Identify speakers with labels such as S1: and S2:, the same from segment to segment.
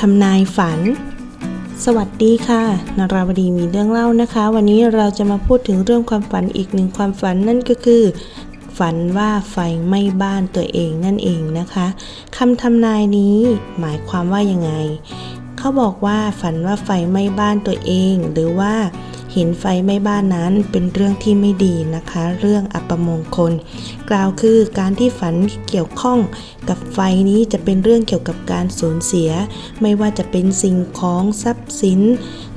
S1: ทำนายฝัน สวัสดีค่ะ นาราวดีมีเรื่องเล่านะคะ วันนี้เราจะมาพูดถึงเรื่องความฝันอีกหนึ่งความฝันนั่นก็คือ ฝันว่าไฟไหม้บ้านตัวเองนั่นเองนะคะคำทำนายนี้หมายความว่ายังไง เขาบอกว่าฝันว่าไฟไหม้บ้านตัวเอง หรือว่า เห็นไฟไหม้บ้านนั้นเป็นเรื่องที่ไม่ดีนะคะ เรื่องอัปมงคล กล่าวคือการที่ฝันเกี่ยวข้องกับไฟนี้จะเป็นเรื่องเกี่ยวกับการสูญเสีย ไม่ว่าจะเป็นสิ่งของทรัพย์สิน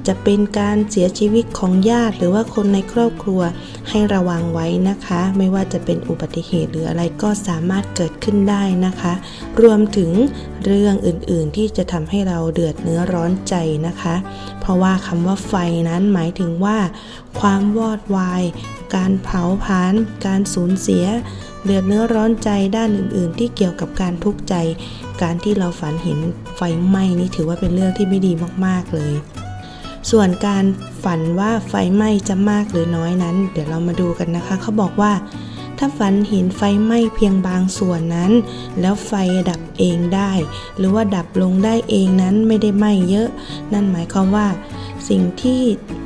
S1: จะเป็นการเสียชีวิตของญาติหรือว่าคนในครอบครัวให้ระวังไว้นะคะ ไม่ว่าจะเป็นอุบัติเหตุหรืออะไรก็สามารถเกิดขึ้นได้นะคะ รวมถึงเรื่องอื่นๆ ที่จะทำให้เราเดือดเนื้อร้อนใจนะคะ เพราะว่าคำว่าไฟนั้นหมายถึงว่า ความวอดวาย การเผาผลาญการสูญเสียเดือดเนื้อร้อนใจด้านอื่น ๆ ที่เกี่ยวกับการทุกข์ใจ การที่เราฝันเห็นไฟไหม้นี่ถือว่าเป็นเรื่องที่ไม่ดีมาก ๆ เลย ส่วนการฝันว่าไฟไหม้จะมากหรือน้อยนั้น เดี๋ยวเรามาดูกันนะคะ เขาบอกว่า ถ้าฝันเห็นไฟไหม้เพียงบางส่วนนั้น แล้วไฟดับเองได้ หรือว่าดับลงได้เองนั้นไม่ได้ไหม้เยอะ นั่นหมายความว่าสิ่งที่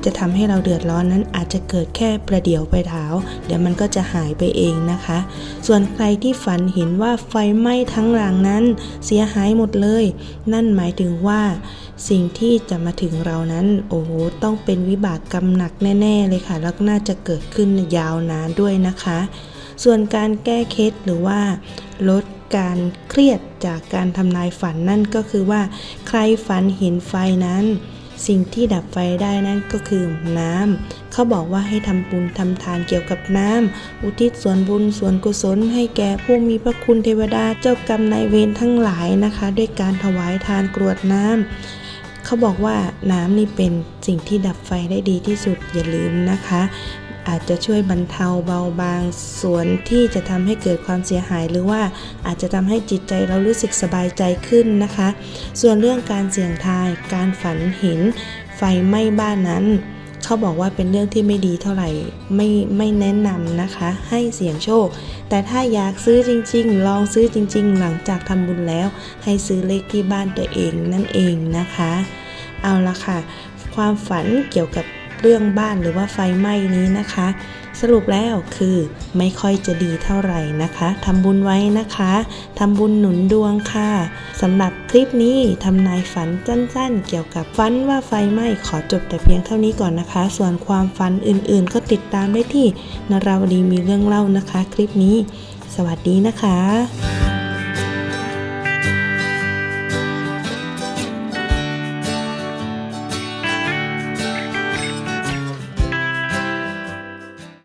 S1: จะทำให้เราเดือดร้อนนั้นอาจจะเกิดแค่ประเดี๋ยวไปเท้า เดี๋ยวมันก็จะหายไปเองนะคะ ส่วนใครที่ฝันเห็นว่าไฟไหม้ทั้งหลังนั้น เสียหายหมดเลย นั่นหมายถึงว่า สิ่งที่จะมาถึงเรานั้น โอ้โหต้องเป็นวิบากกรรมหนักแน่ ๆ เลยค่ะ แล้วก็น่าจะเกิดขึ้นยาวนานด้วยนะคะ ส่วนการแก้เคล็ดหรือว่าลดการเครียดจากการทำนายฝันนั่นก็คือว่า ใครฝันเห็นไฟนั้น สิ่งที่ดับไฟได้นั่นก็คือน้ำ เขาบอกว่าให้ทำบุญทำทานเกี่ยวกับน้ำ อุทิศส่วนบุญส่วนกุศล ให้แก่ผู้มีพระคุณเทวดาเจ้ากรรมนายเวรทั้งหลายนะคะ ด้วยการถวายทานกรวดน้ำเขาบอกว่าน้ำนี่เป็นสิ่งที่ดับไฟได้ดีที่สุดอย่าลืมนะคะ อาจจะช่วยบรรเทาเบาบางส่วนที่จะทำให้เกิดความเสียหาย หรือว่าอาจจะทำให้จิตใจเรารู้สึกสบายใจขึ้นนะคะ ส่วนเรื่องการเสี่ยงทาย การฝันเห็นไฟไหม้บ้านนั้น เขาบอกว่าเป็นเรื่องที่ไม่ดีเท่าไหร่ไม่ไม่แนะนำนะคะ ให้เสี่ยงโชค แต่ถ้าอยากซื้อจริง ๆ ลองซื้อจริง ๆ หลังจากทำบุญแล้ว ให้ซื้อเลขที่บ้านตัวเองนั่นเองนะคะ เอาละค่ะ ความฝันเกี่ยวกับ เรื่องบ้านหรือว่าไฟไหม้นี้นะคะ สรุปแล้วคือไม่ค่อยจะดีเท่าไหร่นะคะทำบุญไว้นะคะทำบุญหนุนดวงค่ะสำหรับคลิปนี้ทำนายฝันสั้นๆ เกี่ยวกับฝันว่าไฟไหม้ขอจบแต่เพียงเท่านี้ก่อนนะคะ ส่วนความฝันอื่นๆ ก็ติดตามได้ที่นราวดีมีเรื่องเล่านะคะ คลิปนี้ สวัสดีนะคะ